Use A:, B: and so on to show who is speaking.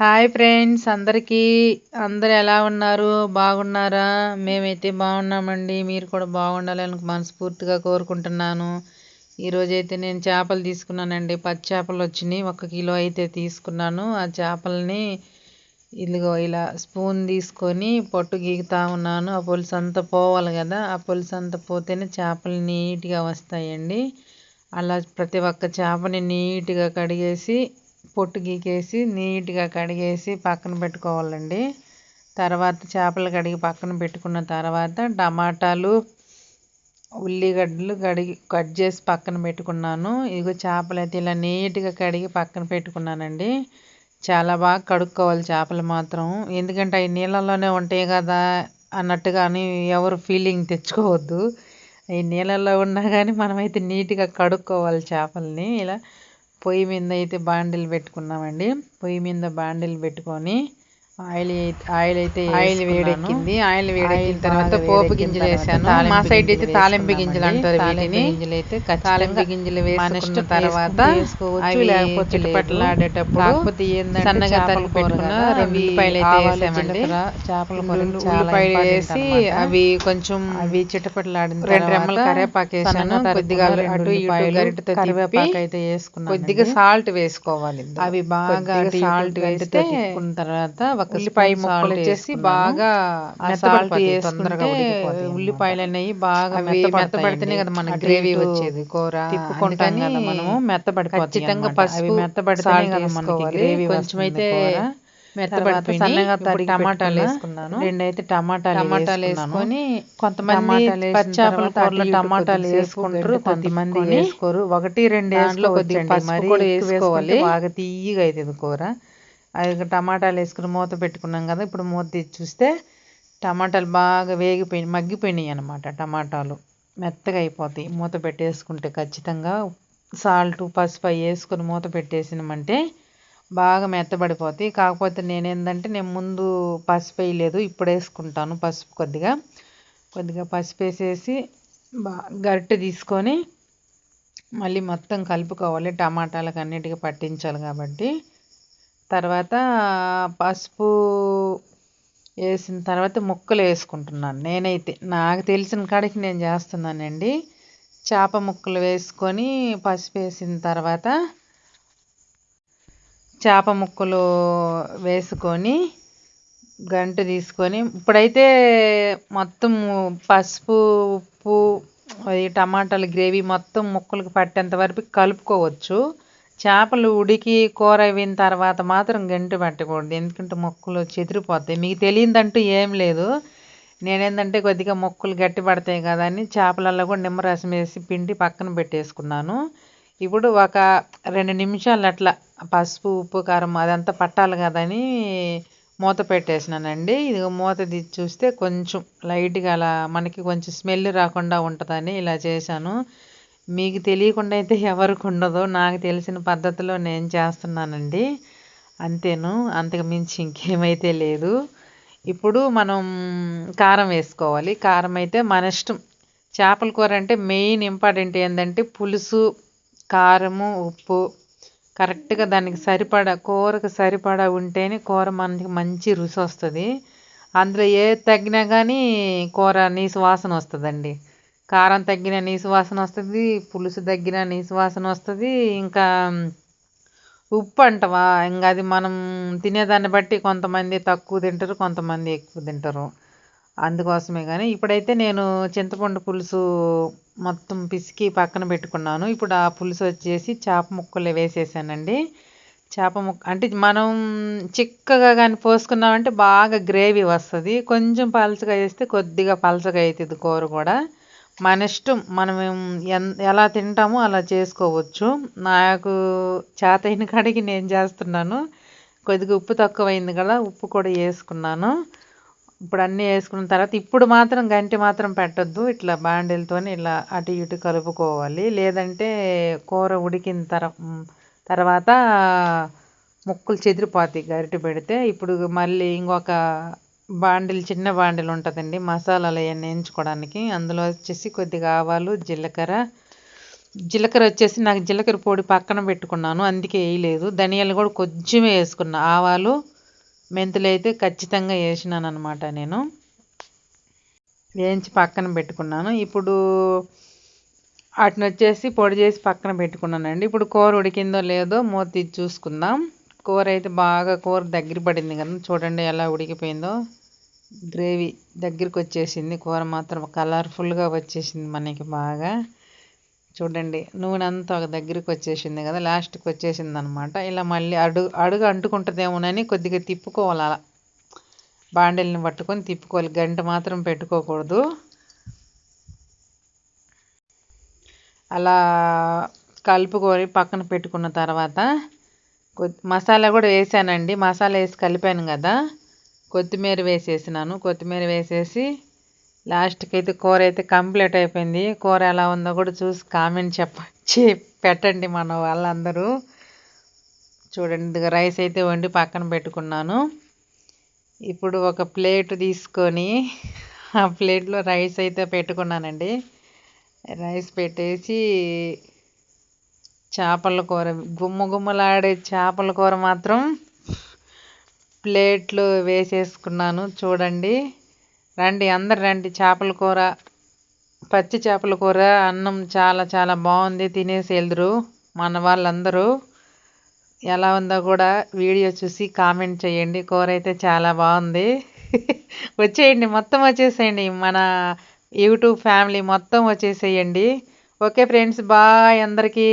A: Hi friends అందరికీ అందరు ఎలా ఉన్నారు? బాగున్నారా? మేమైతే బాగున్నామండి. మీరు కూడా బాగుండాలని మనస్ఫూర్తిగా కోరుకుంటున్నాను. ఈరోజైతే నేను చేపలు తీసుకున్నానండి. పచ్చి చేపలు వచ్చినాయి. ఒక కిలో అయితే తీసుకున్నాను. ఆ చేపల్ని ఇదిగో ఇలా స్పూన్ తీసుకొని పొట్టు గీకుతా ఉన్నాను. ఆ పులుసు అంతా పోవాలి కదా. ఆ పులుసు అంతా పోతేనే చేపలు నీట్గా వస్తాయండి. అలా ప్రతి ఒక్క చేపని నీట్గా కడిగేసి పొట్టు గీకేసి నీట్గా కడిగేసి పక్కన పెట్టుకోవాలండి. తర్వాత చేపలు కడిగి పక్కన పెట్టుకున్న తర్వాత టమాటాలు ఉల్లిగడ్డలు కడిగి కట్ చేసి పక్కన పెట్టుకున్నాను. ఇదిగో చేపలు అయితే ఇలా నీట్గా కడిగి పక్కన పెట్టుకున్నానండి. చాలా బాగా కడుక్కోవాలి చేపలు మాత్రం. ఎందుకంటే అవి నీళ్ళల్లోనే ఉంటాయి కదా అన్నట్టుగాని ఎవరు ఫీలింగ్ తెచ్చుకోవద్దు. ఈ నీళ్ళల్లో ఉన్నా కానీ మనమైతే నీట్గా కడుక్కోవాలి చేపల్ని. ఇలా పొయ్యి మీద అయితే బాండిల్ పెట్టుకున్నామండి. పొయ్యి మీద బాండిల్ పెట్టుకొని ఆయిల్ ఆయిల్ అయితే ఆయిల్ వేడెక్కింది. ఆయిల్ వేడెక్కిన తర్వాత పోపు గింజలు వేసాను. మా సైడ్ అయితే తాలింపు గింజలు అంటారు వీటిని. గింజలు అయితే తాలింపు గింజలు వేసిన తర్వాత అవి కాకపోతే సన్నగా తరిగిపెట్టుకున్న రెండు ఉల్లిపాయలు అయితే వేసామండి. చేపల ఉల్లిపాయలు వేసి అవి కొంచెం అవి చిట్టపట్లాడిన రెండు రెమ్మల కరివేపాకు వేసాను. కొద్దిగా అటు గరిటతో కరివేపాకు అయితే వేసుకున్నాను కొద్దిగా సాల్ట్ వేసుకోవాలి అవి బాగా సాల్ట్ వేస్తే తర్వాత ఉల్లిపాయ ముక్కలు వచ్చేసి బాగా మెత్తపడిపోయి తొందరగా ఉల్లిపాయలు అనేవి బాగా మెత్తపడితేనే కదా మన గ్రేవీ వచ్చేది కూర తిప్పుకుంటాం కదా మనము మెత్తపడిపోతాయి ఖచ్చితంగా పసుపు మెత్తపడితేనే కదా మనకి గ్రేవీ కొంచెం అయితే మెత్తపడిపోయి సన్నగా తరిగి టమాటాలు వేసుకున్నాను. రెండైతే టమాటాలు టమాటాలు వేసుకొని కొంతమంది పచ్చాపల కూరలో టమాటాలు వేసుకుంటారు. కొంతమంది వేసుకోరు. ఒకటి రెండు వేసుకో కొద్దిగా కూడా వేసుకోవాలి బాగా తీయగా అవుతుంది కూర. అది టమాటాలు వేసుకుని మూత పెట్టుకున్నాం కదా ఇప్పుడు మూత తీసి చూస్తే టమాటాలు బాగా వేగిపోయి మగ్గిపోయినాయి అనమాట టమాటాలు. మెత్తగా అయిపోతాయి. మూత పెట్టేసుకుంటే ఖచ్చితంగా సాల్ట్ పసుపు అవి మూత పెట్టేసినామంటే బాగా మెత్తబడిపోతాయి. కాకపోతే నేనేందంటే నేను ముందు పసుపు వేయలేదు ఇప్పుడు వేసుకుంటాను పసుపు కొద్దిగా. కొద్దిగా పసుపు వేసేసి బాగా గరిటె తీసుకొని మళ్ళీ మొత్తం కలుపుకోవాలి. టమాటాలకు అన్నిటికీ పట్టించాలి కాబట్టి తర్వాత పసుపు వేసిన తర్వాత ముక్కలు వేసుకుంటున్నాను. నేనైతే నాకు తెలిసిన కాడికి నేను చేస్తున్నానండి. చేప ముక్కలు వేసుకొని పసుపు వేసిన తర్వాత చేప ముక్కలు వేసుకొని గంట తీసుకొని ఇప్పుడైతే మొత్తం పసుపు ఉప్పు టమాటాలు గ్రేవీ మొత్తం ముక్కలకు పట్టేంత వరకు కలుపుకోవచ్చు. చేపలు ఉడికి కూర అయిన తర్వాత మాత్రం గంటి పెట్టకూడదు. ఎందుకంటే మొక్కలు చెదిరిపోతాయి మీకు తెలియదంటూ ఏం లేదు. నేనేంటంటే కొద్దిగా మొక్కలు గట్టి పడతాయి కదా అని చేపలలో కూడా నిమ్మరసం వేసి పిండి పక్కన పెట్టేసుకున్నాను. ఇప్పుడు ఒక రెండు నిమిషాలు అట్లా పసుపు ఉప్పు కారం అదంతా పట్టాలి కదని మూత పెట్టేసినానండి. ఇది మూత చూస్తే కొంచెం లైట్గా అలా మనకి కొంచెం స్మెల్ రాకుండా ఉంటుందని ఇలా చేశాను. మీకు తెలియకుండా అయితే ఎవరికి ఉండదు నాకు తెలిసిన పద్ధతిలో నేను చేస్తున్నానండి. అంతేను అంతకు మించి ఇంకేమైతే లేదు. ఇప్పుడు మనం కారం వేసుకోవాలి. కారం అయితే మన ఇష్టం. చేపల కూర అంటే మెయిన్ ఇంపార్టెంట్ ఏంటంటే పులుసు కారము ఉప్పు. కరెక్ట్గా దానికి సరిపడా కూరకు సరిపడా ఉంటేనే కూర మనకి మంచి రుచి వస్తుంది. అందులో ఏ తగ్గినా కానీ కూర నీసు వాసన వస్తుందండి. కారం తగ్గిన నీసు వాసన వస్తుంది పులుసు తగ్గిన నీసు వాసన వస్తుంది ఇంకా ఉప్పు అంటవా? ఇంకా అది మనం తినేదాన్ని బట్టి కొంతమంది తక్కువ తింటారు కొంతమంది ఎక్కువ తింటారు. అందుకోసమే కానీ ఇప్పుడైతే నేను చింతపండు పులుసు మొత్తం పిసికి పక్కన పెట్టుకున్నాను. ఇప్పుడు ఆ పులుసు వచ్చేసి చేప ముక్కలు వేసేసానండి. చేప ముక్క అంటే మనం చిక్కగా కానీ పోసుకున్నామంటే బాగా గ్రేవీ వస్తుంది. కొంచెం పలచగా వేస్తే కొద్దిగా పలచగా అవుతుంది కూర కూడా. మన ఇష్టం మనం ఎలా తింటామో అలా చేసుకోవచ్చు. నాకు చేతైన కాడికి నేను చేస్తున్నాను. కొద్దిగా ఉప్పు తక్కువైంది కదా ఉప్పు కూడా వేసుకున్నాను. ఇప్పుడు అన్నీ వేసుకున్న తర్వాత ఇప్పుడు మాత్రం గంటి మాత్రం పెట్టద్దు. ఇట్లా బాండీలతో ఇలా అటు ఇటు కలుపుకోవాలి. లేదంటే కూర ఉడికిన తర తర్వాత ముక్కలు చెదిరిపోతాయి గరిటె పెడితే. ఇప్పుడు మళ్ళీ ఇంకొక బాండిల్ చిన్న బాండిల్ ఉంటుందండి. మసాలాలు అవన్నీ వేయించుకోవడానికి. అందులో వచ్చేసి కొద్దిగా ఆవాలు జీలకర్ర. జీలకర్ర వచ్చేసి నాకు జీలకర్ర పొడి పక్కన పెట్టుకున్నాను. అందుకే వేయలేదు. ధనియాలు కూడా కొంచెం వేసుకున్నా. ఆవాలు మెంతులు అయితే ఖచ్చితంగా వేసినాను అనమాట నేను. వేయించి పక్కన పెట్టుకున్నాను. ఇప్పుడు వాటిని వచ్చేసి పొడి చేసి పక్కన పెట్టుకున్నానండి. ఇప్పుడు కూర ఉడికిందో లేదో మూత చూసుకుందాం. కూర అయితే బాగా కూర దగ్గర పడింది కదా. చూడండి ఎలా ఉడికిపోయిందో. గ్రేవీ దగ్గరికి వచ్చేసింది కూర మాత్రం కలర్ఫుల్గా వచ్చేసింది మనకి బాగా. చూడండి నూనె అంతా ఒక దగ్గరికి వచ్చేసింది కదా లాస్ట్కి వచ్చేసింది అనమాట ఇలా మళ్ళీ అడుగు అడుగు అంటుకుంటుందేమోనని కొద్దిగా తిప్పుకోవాలి అలా. బాండెల్ని పట్టుకొని తిప్పుకోవాలి. గంట మాత్రం పెట్టుకోకూడదు. అలా కలుపుకొని పక్కన పెట్టుకున్న తర్వాత మసాలా కూడా వేసానండి. మసాలా వేసి కలిపాను కదా. కొత్తిమీర వేసేసినాను. కొత్తిమీర వేసేసి లాస్ట్కి అయితే కూర అయితే కంప్లీట్ అయిపోయింది. కూర ఎలా ఉందో కూడా చూసి కామెంట్ చెప్ప పెట్టండి మన వాళ్ళందరూ. చూడండి రైస్ అయితే వండి పక్కన పెట్టుకున్నాను. ఇప్పుడు ఒక ప్లేట్ తీసుకొని ఆ ప్లేట్లో రైస్ అయితే పెట్టుకున్నానండి. రైస్ పెట్టేసి చేపల కూర గుమ్మ గుమ్మలాడే చేపల కూర మాత్రం ప్లేట్లు వేసేసుకున్నాను. చూడండి. రండి అందరు రండి. చేపల కూర పచ్చి చేపల కూర అన్నం చాలా చాలా బాగుంది. తినేసి వెళ్దురు మన వాళ్ళందరూ. ఎలా ఉందో కూడా వీడియో చూసి కామెంట్ చేయండి. కూర అయితే చాలా బాగుంది. వచ్చేయండి మొత్తం వచ్చేసేయండి. మన యూట్యూబ్ ఫ్యామిలీ మొత్తం వచ్చేసేయండి. ఓకే ఫ్రెండ్స్ బాయ్ అందరికీ.